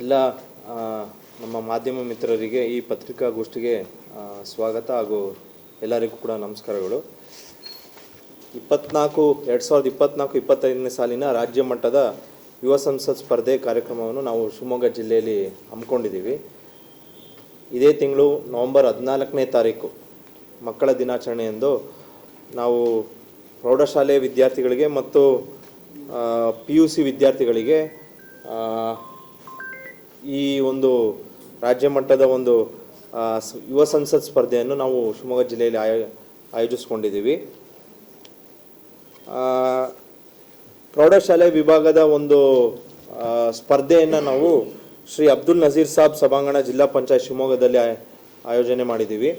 ಎಲ್ಲ ನಮ್ಮ ಮಾಧ್ಯಮ ಮಿತ್ರರಿಗೆ ಈ ಪತ್ರಿಕಾಗೋಷ್ಠಿಗೆ ಸ್ವಾಗತ ಹಾಗೂ ಎಲ್ಲರಿಗೂ ಕೂಡ ನಮಸ್ಕಾರಗಳು. ಇಪ್ಪತ್ನಾಲ್ಕು, ಎರಡು ಸಾವಿರದ ಇಪ್ಪತ್ನಾಲ್ಕು, ಇಪ್ಪತ್ತೈದನೇ ಸಾಲಿನ ರಾಜ್ಯ ಮಟ್ಟದ ಯುವ ಸಂಸತ್ ಸ್ಪರ್ಧೆ ಕಾರ್ಯಕ್ರಮವನ್ನು ನಾವು ಶಿವಮೊಗ್ಗ ಜಿಲ್ಲೆಯಲ್ಲಿ ಹಮ್ಮಿಕೊಂಡಿದ್ದೀವಿ. ಇದೇ ತಿಂಗಳು ನವಂಬರ್ ಹದಿನಾಲ್ಕನೇ ತಾರೀಕು, ಮಕ್ಕಳ ದಿನಾಚರಣೆಯಂದು ನಾವು ಪ್ರೌಢಶಾಲೆ ವಿದ್ಯಾರ್ಥಿಗಳಿಗೆ ಮತ್ತು ಪಿ ಯು ಸಿ ವಿದ್ಯಾರ್ಥಿಗಳಿಗೆ ಈ ಒಂದು ರಾಜ್ಯ ಮಟ್ಟದ ಒಂದು ಯುವ ಸಂಸತ್ ಸ್ಪರ್ಧೆಯನ್ನು ನಾವು ಶಿವಮೊಗ್ಗ ಜಿಲ್ಲೆಯಲ್ಲಿ ಆಯೋ, ಆಯೋಜಿಸ್ಕೊಂಡಿದ್ದೀವಿ. ಪ್ರೌಢಶಾಲೆ ವಿಭಾಗದ ಒಂದು ಸ್ಪರ್ಧೆಯನ್ನು ನಾವು ಶ್ರೀ ಅಬ್ದುಲ್ ನಜೀರ್ ಸಾಬ್ ಸಭಾಂಗಣ ಜಿಲ್ಲಾ ಪಂಚಾಯತ್ ಶಿವಮೊಗ್ಗದಲ್ಲಿ ಆಯೋಜನೆ ಮಾಡಿದ್ದೀವಿ.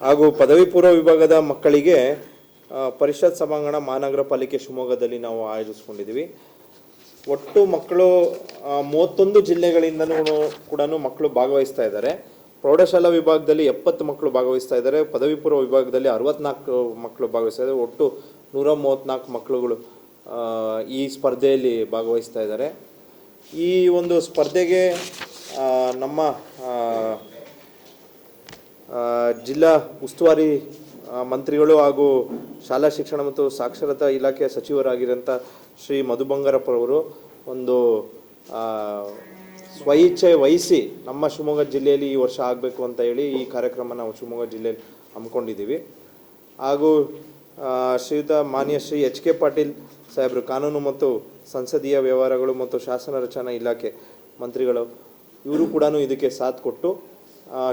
ಹಾಗೂ ಪದವಿ ಪೂರ್ವ ವಿಭಾಗದ ಮಕ್ಕಳಿಗೆ ಪರಿಷತ್ ಸಭಾಂಗಣ ಮಹಾನಗರ ಪಾಲಿಕೆ ಶಿವಮೊಗ್ಗದಲ್ಲಿ ನಾವು ಆಯೋಜಿಸ್ಕೊಂಡಿದ್ದೀವಿ. ಒಟ್ಟು ಮಕ್ಕಳು ಮೂವತ್ತೊಂದು ಜಿಲ್ಲೆಗಳಿಂದನೂ ಕೂಡ ಮಕ್ಕಳು ಭಾಗವಹಿಸ್ತಾ ಇದ್ದಾರೆ. ಪ್ರೌಢಶಾಲಾ ವಿಭಾಗದಲ್ಲಿ ಎಪ್ಪತ್ತು ಮಕ್ಕಳು ಭಾಗವಹಿಸ್ತಾ ಇದ್ದಾರೆ. ಪದವಿ ಪೂರ್ವ ವಿಭಾಗದಲ್ಲಿ ಅರವತ್ನಾಲ್ಕು ಮಕ್ಕಳು ಭಾಗವಹಿಸ್ತಾ ಇದ್ದಾರೆ. ಒಟ್ಟು ನೂರ ಮೂವತ್ತ್ನಾಲ್ಕು ಮಕ್ಕಳುಗಳು ಈ ಸ್ಪರ್ಧೆಯಲ್ಲಿ ಭಾಗವಹಿಸ್ತಾ ಇದ್ದಾರೆ. ಈ ಒಂದು ಸ್ಪರ್ಧೆಗೆ ನಮ್ಮ ಜಿಲ್ಲಾ ಉಸ್ತುವಾರಿ ಮಂತ್ರಿಗಳು ಹಾಗೂ ಶಾಲಾ ಶಿಕ್ಷಣ ಮತ್ತು ಸಾಕ್ಷರತಾ ಇಲಾಖೆಯ ಸಚಿವರಾಗಿರೋಂಥ ಶ್ರೀ ಮಧು ಬಂಗಾರಪ್ಪರವರು ಒಂದು ಸ್ವಇಚ್ಛೆ ವಹಿಸಿ ನಮ್ಮ ಶಿವಮೊಗ್ಗ ಜಿಲ್ಲೆಯಲ್ಲಿ ಈ ವರ್ಷ ಆಗಬೇಕು ಅಂತ ಹೇಳಿ ಈ ಕಾರ್ಯಕ್ರಮ ನಾವು ಶಿವಮೊಗ್ಗ ಜಿಲ್ಲೆಯಲ್ಲಿ ಹಮ್ಮಿಕೊಂಡಿದ್ದೀವಿ. ಹಾಗೂ ಶ್ರೀಯುತ ಮಾನ್ಯ ಶ್ರೀ ಎಚ್ ಕೆ ಪಾಟೀಲ್ ಸಾಹೇಬರು ಕಾನೂನು ಮತ್ತು ಸಂಸದೀಯ ವ್ಯವಹಾರಗಳು ಮತ್ತು ಶಾಸನ ರಚನಾ ಇಲಾಖೆ ಮಂತ್ರಿಗಳು, ಇವರು ಕೂಡ ಇದಕ್ಕೆ ಸಾಥ್ ಕೊಟ್ಟು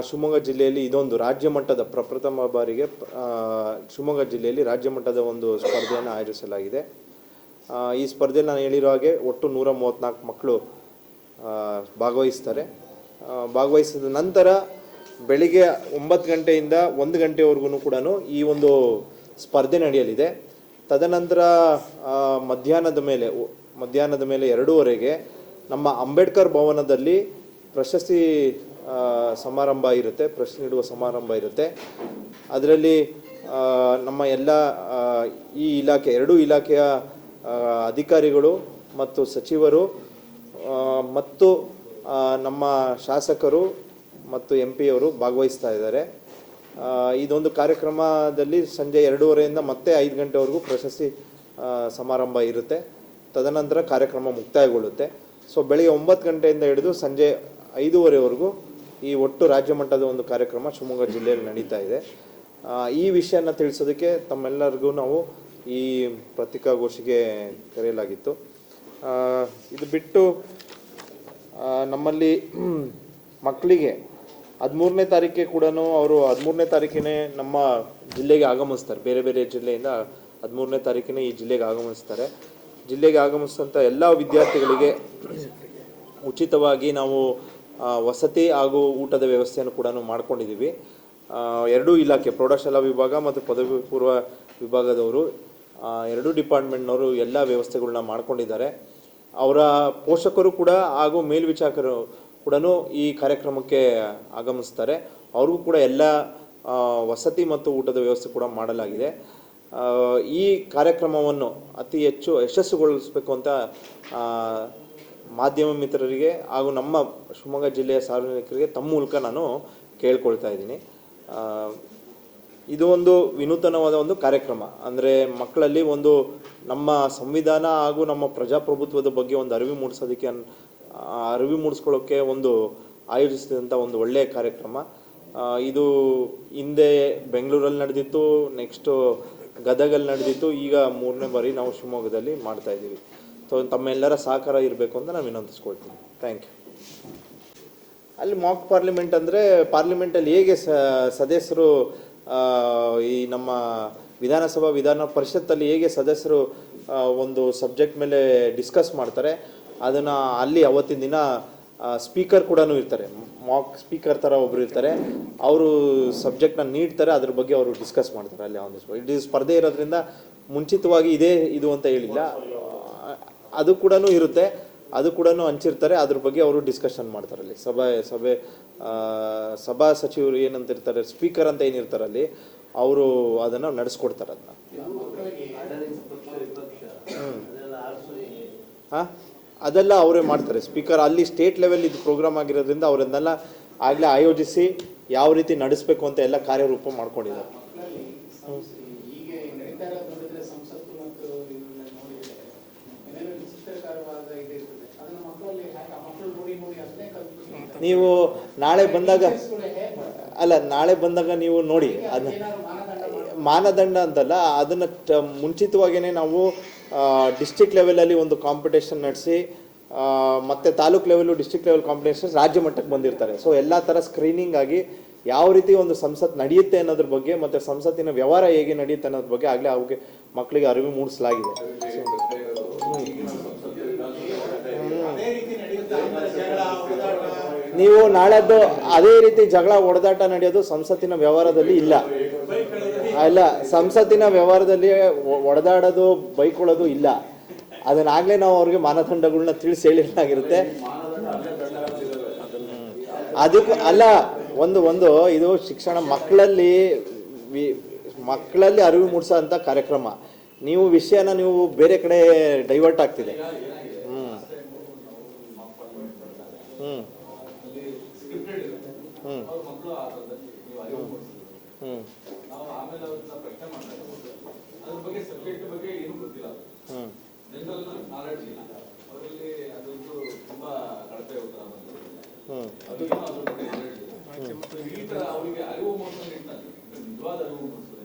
ಶಿವಮೊಗ್ಗ ಜಿಲ್ಲೆಯಲ್ಲಿ ಇದೊಂದು ರಾಜ್ಯ ಮಟ್ಟದ ಪ್ರಪ್ರಥಮ ಬಾರಿಗೆ ಶಿವಮೊಗ್ಗ ಜಿಲ್ಲೆಯಲ್ಲಿ ರಾಜ್ಯ ಮಟ್ಟದ ಒಂದು ಸ್ಪರ್ಧೆಯನ್ನು ಆಯೋಜಿಸಲಾಗಿದೆ. ಈ ಸ್ಪರ್ಧೆಯಲ್ಲಿ ನಾನು ಹೇಳಿರೋ ಹಾಗೆ ಒಟ್ಟು ನೂರ ಮೂವತ್ತ್ನಾಲ್ಕು ಮಕ್ಕಳು ಭಾಗವಹಿಸ್ತಾರೆ. ಭಾಗವಹಿಸಿದ ನಂತರ ಬೆಳಿಗ್ಗೆ ಒಂಬತ್ತು ಗಂಟೆಯಿಂದ ಒಂದು ಗಂಟೆವರೆಗೂ ಕೂಡ ಈ ಒಂದು ಸ್ಪರ್ಧೆ ನಡೆಯಲಿದೆ. ತದನಂತರ ಮಧ್ಯಾಹ್ನದ ಮೇಲೆ ಮಧ್ಯಾಹ್ನದ ಮೇಲೆ ಎರಡೂವರೆಗೆ ನಮ್ಮ ಅಂಬೇಡ್ಕರ್ ಭವನದಲ್ಲಿ ಪ್ರಶಸ್ತಿ ಸಮಾರಂಭ ಇರುತ್ತೆ ಪ್ರಶ್ನೆ ನೀಡುವ ಸಮಾರಂಭ ಇರುತ್ತೆ. ಅದರಲ್ಲಿ ನಮ್ಮ ಎಲ್ಲ ಈ ಇಲಾಖೆ, ಎರಡೂ ಇಲಾಖೆಯ ಅಧಿಕಾರಿಗಳು ಮತ್ತು ಸಚಿವರು ಮತ್ತು ನಮ್ಮ ಶಾಸಕರು ಮತ್ತು ಎಂ ಪಿಯವರು ಭಾಗವಹಿಸ್ತಾ ಇದ್ದಾರೆ. ಇದೊಂದು ಕಾರ್ಯಕ್ರಮದಲ್ಲಿ ಸಂಜೆ ಎರಡೂವರೆಯಿಂದ ಮತ್ತೆ ಐದು ಗಂಟೆವರೆಗೂ ಪ್ರಶಸ್ತಿ ಸಮಾರಂಭ ಇರುತ್ತೆ. ತದನಂತರ ಕಾರ್ಯಕ್ರಮ ಮುಕ್ತಾಯಗೊಳ್ಳುತ್ತೆ. ಸೊ, ಬೆಳಗ್ಗೆ ಒಂಬತ್ತು ಗಂಟೆಯಿಂದ ಹಿಡಿದು ಸಂಜೆ ಐದೂವರೆವರೆಗೂ ಈ ಒಟ್ಟು ರಾಜ್ಯ ಮಟ್ಟದ ಒಂದು ಕಾರ್ಯಕ್ರಮ ಶಿವಮೊಗ್ಗ ಜಿಲ್ಲೆಯಲ್ಲಿ ನಡೀತಾ ಇದೆ. ಈ ವಿಷಯನ ತಿಳಿಸೋದಕ್ಕೆ ತಮ್ಮೆಲ್ಲರಿಗೂ ನಾವು ಈ ಪತ್ರಿಕಾಗೋಷ್ಠಿಗೆ ಕರೆಯಲಾಗಿತ್ತು. ಇದು ಬಿಟ್ಟು ನಮ್ಮಲ್ಲಿ ಮಕ್ಕಳಿಗೆ ಹದಿಮೂರನೇ ತಾರೀಕೆ ಕೂಡ ಅವರು ಹದಿಮೂರನೇ ತಾರೀಕಿನೇ ನಮ್ಮ ಜಿಲ್ಲೆಗೆ ಆಗಮಿಸ್ತಾರೆ. ಬೇರೆ ಬೇರೆ ಜಿಲ್ಲೆಯಿಂದ ಹದಿಮೂರನೇ ತಾರೀಕಿನೇ ಈ ಜಿಲ್ಲೆಗೆ ಆಗಮಿಸ್ತಾರೆ. ಜಿಲ್ಲೆಗೆ ಆಗಮಿಸಿದಂಥ ಎಲ್ಲ ವಿದ್ಯಾರ್ಥಿಗಳಿಗೆ ಉಚಿತವಾಗಿ ನಾವು ವಸತಿ ಹಾಗೂ ಊಟದ ವ್ಯವಸ್ಥೆಯನ್ನು ಕೂಡ ಮಾಡ್ಕೊಂಡಿದ್ದೀವಿ. ಎರಡೂ ಇಲಾಖೆ, ಪ್ರೌಢಶಾಲಾ ವಿಭಾಗ ಮತ್ತು ಪದವಿ ಪೂರ್ವ ವಿಭಾಗದವರು ಎರಡೂ ಡಿಪಾರ್ಟ್ಮೆಂಟ್ನವರು ಎಲ್ಲ ವ್ಯವಸ್ಥೆಗಳನ್ನ ಮಾಡ್ಕೊಂಡಿದ್ದಾರೆ. ಅವರ ಪೋಷಕರು ಕೂಡ ಹಾಗೂ ಮೇಲ್ವಿಚಾರಕರು ಕೂಡ ಈ ಕಾರ್ಯಕ್ರಮಕ್ಕೆ ಆಗಮಿಸ್ತಾರೆ. ಅವ್ರಿಗೂ ಕೂಡ ಎಲ್ಲ ವಸತಿ ಮತ್ತು ಊಟದ ವ್ಯವಸ್ಥೆ ಕೂಡ ಮಾಡಲಾಗಿದೆ. ಈ ಕಾರ್ಯಕ್ರಮವನ್ನು ಅತಿ ಹೆಚ್ಚು ಯಶಸ್ಸುಗೊಳಿಸಬೇಕು ಅಂತ ಮಾಧ್ಯಮ ಮಿತ್ರರಿಗೆ ಹಾಗೂ ನಮ್ಮ ಶಿವಮೊಗ್ಗ ಜಿಲ್ಲೆಯ ಸಾರ್ವಜನಿಕರಿಗೆ ತಮ್ಮ ಮೂಲಕ ನಾನು ಕೇಳ್ಕೊಳ್ತಾ ಇದ್ದೀನಿ. ಇದು ಒಂದು ವಿನೂತನವಾದ ಒಂದು ಕಾರ್ಯಕ್ರಮ. ಅಂದರೆ ಮಕ್ಕಳಲ್ಲಿ ಒಂದು ನಮ್ಮ ಸಂವಿಧಾನ ಹಾಗೂ ನಮ್ಮ ಪ್ರಜಾಪ್ರಭುತ್ವದ ಬಗ್ಗೆ ಒಂದು ಅರಿವು ಮೂಡಿಸೋದಕ್ಕೆ ಅರಿವು ಮೂಡಿಸ್ಕೊಳ್ಳೋಕ್ಕೆ ಒಂದು ಆಯೋಜಿಸಿದಂಥ ಒಂದು ಒಳ್ಳೆಯ ಕಾರ್ಯಕ್ರಮ. ಇದು ಹಿಂದೆ ಬೆಂಗಳೂರಲ್ಲಿ ನಡೆದಿತ್ತು ನೆಕ್ಸ್ಟು ಗದಗಲ್ಲಿ ನಡೆದಿತ್ತು. ಈಗ ಮೂರನೇ ಬಾರಿ ನಾವು ಶಿವಮೊಗ್ಗದಲ್ಲಿ ಮಾಡ್ತಾ ಇದ್ದೀವಿ. ಸೊ ತಮ್ಮೆಲ್ಲರ ಸಹಕಾರ ಇರಬೇಕು ಅಂತ ನಾನು ವಿನಂತಿಸ್ಕೊಳ್ತೀನಿ. ಥ್ಯಾಂಕ್ ಯು ಅಲ್ಲಿ ಮಾಕ್ ಪಾರ್ಲಿಮೆಂಟ್ ಅಂದರೆ ಪಾರ್ಲಿಮೆಂಟಲ್ಲಿ ಹೇಗೆ ಸದಸ್ಯರು ಈ ನಮ್ಮ ವಿಧಾನಸಭಾ ವಿಧಾನ ಪರಿಷತ್ತಲ್ಲಿ ಹೇಗೆ ಸದಸ್ಯರು ಒಂದು ಸಬ್ಜೆಕ್ಟ್ ಮೇಲೆ ಡಿಸ್ಕಸ್ ಮಾಡ್ತಾರೆ, ಅದನ್ನು ಅಲ್ಲಿ ಅವತ್ತಿನ ದಿನ ಸ್ಪೀಕರ್ ಕೂಡ ಇರ್ತಾರೆ. ಮಾಕ್ ಸ್ಪೀಕರ್ ಥರ ಒಬ್ಬರು ಇರ್ತಾರೆ. ಅವರು ಸಬ್ಜೆಕ್ಟ್ನ ನೀಡ್ತಾರೆ, ಅದ್ರ ಬಗ್ಗೆ ಅವರು ಡಿಸ್ಕಸ್ ಮಾಡ್ತಾರೆ ಅಲ್ಲಿ ಒಂದು ಇದು ಸ್ಪರ್ಧೆ ಇರೋದ್ರಿಂದ ಮುಂಚಿತವಾಗಿ ಇದೇ ಇದು ಅಂತ ಹೇಳಿಲ್ಲ. ಅದು ಕೂಡ ಇರುತ್ತೆ, ಅದು ಕೂಡ ಹಂಚಿರ್ತಾರೆ, ಅದ್ರ ಬಗ್ಗೆ ಅವರು ಡಿಸ್ಕಷನ್ ಮಾಡ್ತಾರೆ ಅಲ್ಲಿ. ಸಭೆ ಸಭೆ ಸಭಾ ಸಚಿವರು ಏನಂತ ಇರ್ತಾರೆ ಸ್ಪೀಕರ್ ಅಂತ ಏನಿರ್ತಾರೆ ಅಲ್ಲಿ, ಅವರು ಅದನ್ನು ನಡೆಸ್ಕೊಡ್ತಾರೆ ಅದನ್ನ ಅದೆಲ್ಲ ಅವರೇ ಮಾಡ್ತಾರೆ. ಸ್ಪೀಕರ್ ಅಲ್ಲಿ ಸ್ಟೇಟ್ ಲೆವೆಲ್ ಇದು ಪ್ರೋಗ್ರಾಮ್ ಆಗಿರೋದ್ರಿಂದ ಅವರನ್ನೆಲ್ಲ ಆಗಲೇ ಆಯೋಜಿಸಿ ಯಾವ ರೀತಿ ನಡೆಸಬೇಕು ಅಂತ ಎಲ್ಲ ಕಾರ್ಯರೂಪ ಮಾಡ್ಕೊಂಡಿದ್ದಾರೆ ಮಕ್ಕಳಲ್ಲಿ ಸಂಸ್- ಹೀಗೆ ನಡೀತಾ ಇರೋದು ನೋಡಿದ್ರೆ ಸಂಸತ್ತು ಮತ್ತು ಇವನ್ನ ನೋಡಿದ್ರೆ ಏನೇನೋ ವಿಚಿತ್ರಕರವಾದ ಇದು ಇರ್ತದೆ ಅದನ್ನ ಮಕ್ಕಳಲ್ಲಿ ಹ್ಯಾಗೆ ಆ ಮಕ್ಕಳು ನೋಡಿ ನೋಡಿ ಅದನ್ನೇ ಕಲ್ತ್ಬಿಟ್ಟಿರ್ತಾರೆ. ನೀವು ನಾಳೆ ಬಂದಾಗ? ಅಲ್ಲ, ನಾಳೆ ಬಂದಾಗ ನೀವು ನೋಡಿ, ಅದ ಮಾನದಂಡ ಅಂತಲ್ಲ, ಅದನ್ನು ಮುಂಚಿತವಾಗಿಯೇ ನಾವು ಡಿಸ್ಟಿಕ್ ಲೆವೆಲಲ್ಲಿ ಒಂದು ಕಾಂಪಿಟೇಷನ್ ನಡೆಸಿ ಮತ್ತು taluk level district level competition ರಾಜ್ಯ ಮಟ್ಟಕ್ಕೆ ಬಂದಿರ್ತಾರೆ ಸೊ ಎಲ್ಲ ಥರ ಸ್ಕ್ರೀನಿಂಗ್ ಆಗಿ ಯಾವ ರೀತಿ ಒಂದು ಸಂಸತ್ ನಡೆಯುತ್ತೆ ಅನ್ನೋದ್ರ ಬಗ್ಗೆ, ಮತ್ತು ಸಂಸತ್ತಿನ ವ್ಯವಹಾರ ಹೇಗೆ ನಡೆಯುತ್ತೆ ಅನ್ನೋದ್ರ ಬಗ್ಗೆ ಆಗಲೇ ಅವ್ರಿಗೆ ಮಕ್ಕಳಿಗೆ ಅರಿವು ಮೂಡಿಸಲಾಗಿದೆ ಅದೇ ರೀತಿ ನಡೆಯುತ್ತೆ ಆಮೇಲೆ ಜಗಳ ಹೊಡೆದಾಟ ನೀವು ನಾಳೆದ್ದು ಅದೇ ರೀತಿ ಜಗಳ ಹೊಡೆದಾಟ ನಡೆಯೋದು ಸಂಸತ್ತಿನ ವ್ಯವಹಾರದಲ್ಲಿ ಇಲ್ಲ. ಅಲ್ಲ ಸಂಸತ್ತಿನ ವ್ಯವಹಾರದಲ್ಲಿ ಒಡೆದಾಡೋದು, ಬೈಕೊಳ್ಳೋದು ಇಲ್ಲ. ಅದನ್ನಾಗಲೇ ನಾವು ಅವ್ರಿಗೆ ಮಾನದಂಡಗಳನ್ನ ತಿಳಿಸಿ ಹೇಳಿರ್ಲಾಗಿರುತ್ತೆ. ಅದಕ್ಕೂ ಅಲ್ಲ, ಒಂದು ಒಂದು, ಇದು ಶಿಕ್ಷಣ ಮಕ್ಕಳಲ್ಲಿ ಮಕ್ಕಳಲ್ಲಿ ಅರಿವು ಮೂಡಿಸೋ ಅಂತ ಕಾರ್ಯಕ್ರಮ. ನೀವು ವಿಷಯನ ನೀವು ಬೇರೆ ಕಡೆ ಡೈವರ್ಟ್ ಆಗ್ತಿದೆ ಹ್ಮ್ ಹ್ಮ್ ಹ್ಮ್ ಹ್ಮ್ ನಾವು ಆಮೇಲೆ ಅವ್ರನ್ನ ಪ್ರಶ್ನೆ ಮಾಡಿದಾಗ ಅದ್ರ ಬಗ್ಗೆ ಸಬ್ಜೆಕ್ಟ್ ಬಗ್ಗೆ ಏನೂ ಗೊತ್ತಿಲ್ಲ ಹ್ಮ್ ಜನರಲ್ ನಾಲೆಡ್ಜ್ ಇಲ್ಲ ಅವರಲ್ಲಿ ಅದೊಂದು ತುಂಬಾ ಕಳಪೆ ಉತ್ತರ ಬಂದಿದೆ ಹ್ಮ್ ಅವ್ರಿಗೇನೋ ಅದ್ರ ಬಗ್ಗೆ knowledge ಇಲ್ಲ. ಈ ತರ ಅವರಿಗೆ ಅರಿವು ಮೂಡಿಸೋ ನಿಟ್ಟಿನಲ್ಲಿ ನಿಜವಾದ ಅರಿವು ಮೂಡಿಸೋದು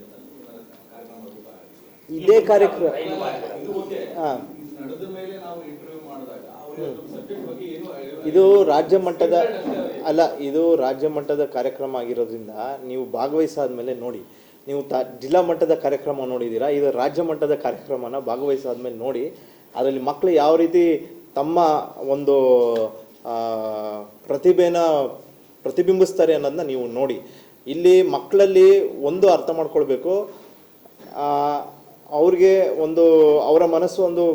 ಕಾರ್ಯಕ್ರಮ ರೂಪ ಇದೇ ಕಾರ್ಯಕ್ರಮ ಇದು ಓಕೆ ಹಾ ನಡೆದ ಮೇಲೆ ನಾವು ಇಂಟರ್ವ್ಯೂ ಮಾಡಿದಾಗ ಅವರಿಗೆ ಸಬ್ಜೆಕ್ಟ್ ಬಗ್ಗೆ ಕಾರ್ಯಕ್ರಮ ಅರಿವು- ಇದು ರಾಜ್ಯ ಮಟ್ಟದ ಅಲ್ಲ ಇದು ರಾಜ್ಯ ಮಟ್ಟದ ಕಾರ್ಯಕ್ರಮ ಆಗಿರೋದ್ರಿಂದ ನೀವು ಭಾಗವಹಿಸಾದ್ಮೇಲೆ ನೋಡಿ ನೀವು ತಾ ಜಿಲ್ಲಾ ಮಟ್ಟದ ಕಾರ್ಯಕ್ರಮ ನೋಡಿದ್ದೀರಾ? ಇದು ರಾಜ್ಯ ಮಟ್ಟದ ಕಾರ್ಯಕ್ರಮನ ಭಾಗವಹಿಸಾದ್ಮೇಲೆ ನೋಡಿ ಅದರಲ್ಲಿ ಮಕ್ಕಳು ಯಾವ ರೀತಿ ತಮ್ಮ ಒಂದು ಆ, ಪ್ರತಿಭೆನ ಪ್ರತಿಬಿಂಬಿಸ್ತಾರೆ ಅನ್ನೋದನ್ನ ನೀವು ನೋಡಿ. ಇಲ್ಲಿ ಮಕ್ಕಳಲ್ಲಿ ಒಂದು ಅರ್ಥ ಮಾಡ್ಕೊಳ್ಬೇಕು. ಆ, ಅವ್ರಿಗೆ ಒಂದು, ಅವರ ಮನಸ್ಸು ಒಂದು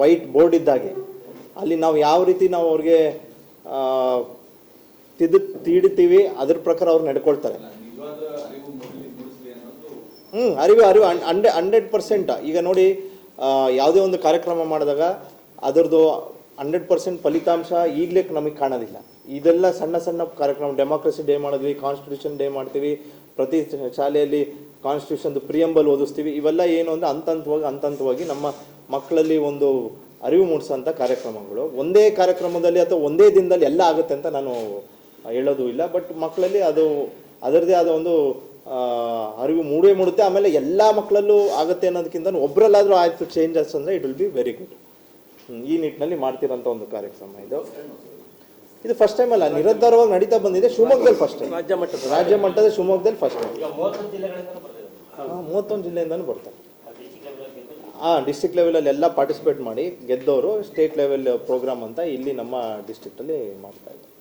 ವೈಟ್ ಬೋರ್ಡ್ ಇದ್ದಾಗೆ. ಅಲ್ಲಿ ನಾವು ಯಾವ ರೀತಿ ನಾವು ಅವ್ರಿಗೆ ತಿದ್ದು ತೀಡ್ತೀವಿ, ಅದ್ರ ಪ್ರಕಾರ ಅವ್ರು ನಡ್ಕೊಳ್ತಾರೆ. ಹ್ಞೂ ಅರಿವು ಅರಿವು ಹಂಡ್ರೆ, ಹಂಡ್ರೆಡ್ ಪರ್ಸೆಂಟ್. ಈಗ ನೋಡಿ ಯಾವುದೇ ಒಂದು ಕಾರ್ಯಕ್ರಮ ಮಾಡಿದಾಗ ಅದರದ್ದು ಹಂಡ್ರೆಡ್ ಪರ್ಸೆಂಟ್ ಫಲಿತಾಂಶ ಈಗಲೇ ನಮಗೆ ಕಾಣೋದಿಲ್ಲ. ಇದೆಲ್ಲ ಸಣ್ಣ ಸಣ್ಣ ಕಾರ್ಯಕ್ರಮ, ಡೆಮಾಕ್ರಸಿ ಡೇ ಮಾಡಿದ್ವಿ, ಕಾನ್ಸ್ಟಿಟ್ಯೂಷನ್ ಡೇ ಮಾಡ್ತೀವಿ, ಪ್ರತಿ ಶಾಲೆಯಲ್ಲಿ ಕಾನ್ಸ್ಟಿಟ್ಯೂಷನ್ದು ಪ್ರಿಯಂಬಲ್ ಓದಿಸ್ತೀವಿ. ಇವೆಲ್ಲ ಏನು ಅಂದರೆ ಹಂತ ಹಂತವಾಗಿ ಹಂತ ಹಂತವಾಗಿ ನಮ್ಮ ಮಕ್ಕಳಲ್ಲಿ ಒಂದು ಅರಿವು ಮೂಡಿಸೋಂಥ ಕಾರ್ಯಕ್ರಮಗಳು. ಒಂದೇ ಕಾರ್ಯಕ್ರಮದಲ್ಲಿ ಅಥವಾ ಒಂದೇ ದಿನದಲ್ಲಿ ಎಲ್ಲ ಆಗುತ್ತೆ ಅಂತ ನಾನು ಹೇಳೋದು ಇಲ್ಲ. ಬಟ್ ಮಕ್ಕಳಲ್ಲಿ ಅದು ಅದರದೇ ಆದ ಒಂದು ಅರಿವು ಮೂಡೇ ಮೂಡುತ್ತೆ. ಆಮೇಲೆ ಎಲ್ಲ ಮಕ್ಕಳಲ್ಲೂ ಆಗುತ್ತೆ ಅನ್ನೋದಕ್ಕಿಂತ ಒಬ್ಬರಲ್ಲಾದರೂ ಆಯಿತು ಚೇಂಜಸ್ ಅಂದರೆ it will be very good ಈ ನಿಟ್ಟಿನಲ್ಲಿ ಮಾಡ್ತಿರೋಂಥ ಒಂದು ಕಾರ್ಯಕ್ರಮ ಇದು. ಇದು ಫಸ್ಟ್ ಟೈಮ್ ಅಲ್ಲ ನಿರಂತರವಾಗಿ ನಡೀತಾ ಬಂದಿದೆ ಶಿವಮೊಗ್ಗದಲ್ಲಿ ಫಸ್ಟ್ ಟೈಮ್ ರಾಜ್ಯ ಮಟ್ಟದ ರಾಜ್ಯ ಮಟ್ಟದ ಶಿವಮೊಗ್ಗದಲ್ಲಿ ಫಸ್ಟ್ ಟೈಮ್ ಮೂವತ್ತೊಂದು ಜಿಲ್ಲೆಯಿಂದಲೂ ಬರ್ತಾರೆ ಹಾಂ ಡಿಸ್ಟಿಕ್ ಲೆವೆಲಲ್ಲಿ ಎಲ್ಲ ಪಾರ್ಟಿಸಿಪೇಟ್ ಮಾಡಿ ಗೆದ್ದವರು ಸ್ಟೇಟ್ ಲೆವೆಲ್ ಪ್ರೋಗ್ರಾಮ್ ಅಂತ ಇಲ್ಲಿ ನಮ್ಮ ಡಿಸ್ಟ್ರಿಕ್ಟಲ್ಲಿ ಮಾಡ್ತಾ ಇದ್ದಾರೆ.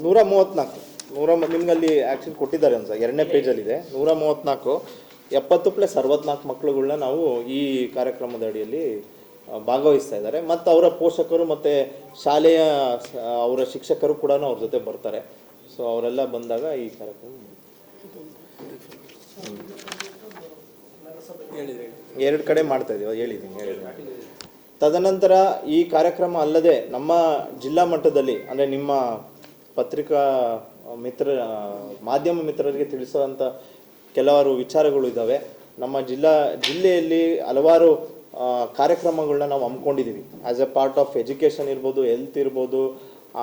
ನೂರ ಮೂವತ್ತ್ನಾಲ್ಕು ನೂರ ನಿಮ್ಮಲ್ಲಿ ನಿಮ್ಗೆ ಅಲ್ಲಿ ಆ್ಯಕ್ಚುಲಿ ಕೊಟ್ಟಿದ್ದಾರೆ ಅಂತ ಎರಡನೇ ಪೇಜಲ್ಲಿದೆ ನೂರ ಮೂವತ್ತ್ನಾಲ್ಕು ಎಪ್ಪತ್ತು ಪ್ಲಸ್ ಅರವತ್ನಾಲ್ಕು ಮಕ್ಕಳುಗಳನ್ನ ನಾವು ಈ ಕಾರ್ಯಕ್ರಮದ ಅಡಿಯಲ್ಲಿ ಭಾಗವಹಿಸ್ತಾ ಇದ್ದಾರೆ. ಮತ್ತು ಅವರ ಪೋಷಕರು ಮತ್ತು ಶಾಲೆಯ ಅವರ ಶಿಕ್ಷಕರು ಕೂಡ ಅವ್ರ ಜೊತೆ ಬರ್ತಾರೆ. ಸೊ ಅವರೆಲ್ಲ ಬಂದಾಗ ಈ ಕಾರ್ಯಕ್ರಮ ಎರಡು ಕಡೆ ಮಾಡ್ತಾ ಇದೀವಿ, ಹೇಳಿದ್ದೀನಿ ಹೇಳಿದ್ದೀನಿ. ತದನಂತರ ಈ ಕಾರ್ಯಕ್ರಮ ಅಲ್ಲದೆ ನಮ್ಮ ಜಿಲ್ಲಾ ಮಟ್ಟದಲ್ಲಿ, ಅಂದರೆ ನಿಮ್ಮ ಪತ್ರಿಕಾ ಮಿತ್ರ ಮಾಧ್ಯಮ ಮಿತ್ರರಿಗೆ ತಿಳಿಸುವಂಥ ಕೆಲವಾರು ವಿಚಾರಗಳು ಇದ್ದಾವೆ ನಮ್ಮ ಜಿಲ್ಲಾ, ಜಿಲ್ಲೆಯಲ್ಲಿ ಹಲವಾರು ಕಾರ್ಯಕ್ರಮಗಳನ್ನ ನಾವು ಹಮ್ಮಿಕೊಂಡಿದ್ದೀವಿ as a part of education ಇರ್ಬೋದು ಹೆಲ್ತ್ ಇರ್ಬೋದು,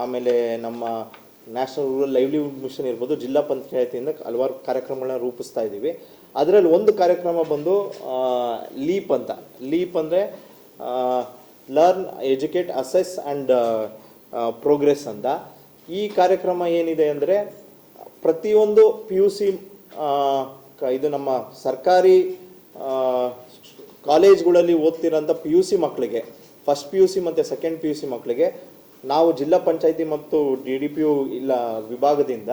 ಆಮೇಲೆ ನಮ್ಮ ನ್ಯಾಷನಲ್ ರೂರಲ್ ಲೈವ್ಲಿಹುಡ್ ಮಿಷನ್ ಇರ್ಬೋದು, ಜಿಲ್ಲಾ ಪಂಚಾಯತಿಯಿಂದ ಹಲವಾರು ಕಾರ್ಯಕ್ರಮಗಳನ್ನ ರೂಪಿಸ್ತಾ ಇದ್ದೀವಿ ಅದರಲ್ಲಿ ಒಂದು ಕಾರ್ಯಕ್ರಮ ಬಂದು ಲೀಪ್ ಅಂತ. ಲೀಪ್ ಅಂದರೆ learn educate assess and progress ಅಂತ. ಈ ಕಾರ್ಯಕ್ರಮ ಏನಿದೆ ಅಂದರೆ, ಪ್ರತಿಯೊಂದು ಪಿ ಯು ಸಿ ಇದು ನಮ್ಮ ಸರ್ಕಾರಿ ಕಾಲೇಜ್ಗಳಲ್ಲಿ ಓದ್ತಿರೋಂಥ ಪಿ ಯು ಸಿ ಮಕ್ಕಳಿಗೆ ಫಸ್ಟ್ ಪಿ ಯು ಸಿ ಮತ್ತು ಸೆಕೆಂಡ್ ಪಿ ಯು ಸಿ ಮಕ್ಕಳಿಗೆ ನಾವು ಜಿಲ್ಲಾ ಪಂಚಾಯತಿ ಮತ್ತು ಡಿ ಡಿ ಪಿ ಯು ಇಲ್ಲ ವಿಭಾಗದಿಂದ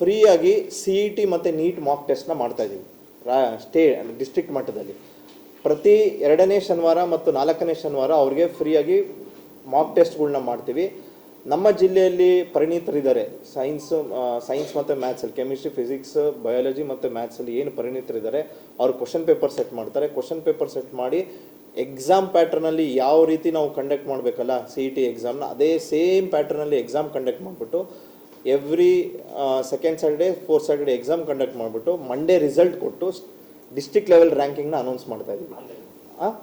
ಫ್ರೀಯಾಗಿ ಸಿ ಇ ಟಿ ಮತ್ತು ನೀಟ್ ಮಾಕ್ ಟೆಸ್ಟ್ನ ಮಾಡ್ತಾಯಿದ್ದೀವಿ ರಾ, ಸ್ಟೇ ಡಿಸ್ಟ್ರಿಕ್ಟ್ ಮಟ್ಟದಲ್ಲಿ. ಪ್ರತಿ ಎರಡನೇ ಶನಿವಾರ ಮತ್ತು ನಾಲ್ಕನೇ ಶನಿವಾರ ಅವ್ರಿಗೆ ಫ್ರೀಯಾಗಿ ಮಾಕ್ ಟೆಸ್ಟ್ಗಳ್ನ ಮಾಡ್ತೀವಿ. ನಮ್ಮ ಜಿಲ್ಲೆಯಲ್ಲಿ ಪರಿಣಿತರಿದ್ದಾರೆ. ಸೈನ್ಸ್ ಸೈನ್ಸ್ ಮತ್ತು ಮ್ಯಾಥ್ಸಲ್ಲಿ ಕೆಮಿಸ್ಟ್ರಿ ಫಿಸಿಕ್ಸ್ ಬಯಾಲಜಿ ಮತ್ತು ಮ್ಯಾಥ್ಸಲ್ಲಿ ಏನು ಪರಿಣಿತರಿದ್ದಾರೆ, ಅವ್ರು ಕ್ವಶನ್ ಪೇಪರ್ ಸೆಟ್ ಮಾಡ್ತಾರೆ. ಕ್ವಶನ್ ಪೇಪರ್ ಸೆಟ್ ಮಾಡಿ ಎಕ್ಸಾಮ್ ಪ್ಯಾಟ್ರನಲ್ಲಿ ಯಾವ ರೀತಿ ನಾವು ಕಂಡಕ್ಟ್ ಮಾಡಬೇಕಲ್ಲ ಸಿ ಇ ಟಿ ಎಕ್ಸಾಮ್ನ ಅದೇ ಸೇಮ್ ಪ್ಯಾಟ್ರನಲ್ಲಿ ಎಕ್ಸಾಮ್ ಕಂಡಕ್ಟ್ ಮಾಡಿಬಿಟ್ಟು every second Saturday fourth Saturday exam conduct ಮಾಡಿಬಿಟ್ಟು ಮಂಡೇ ರಿಸಲ್ಟ್ ಕೊಟ್ಟು ಡಿಸ್ಟ್ರಿಕ್ಟ್ ಲೆವೆಲ್ ರ್ಯಾಂಕಿಂಗ್ನ ಅನೌನ್ಸ್ ಮಾಡ್ತಾ ಇದ್ದೀವಿ. ಹಾಂ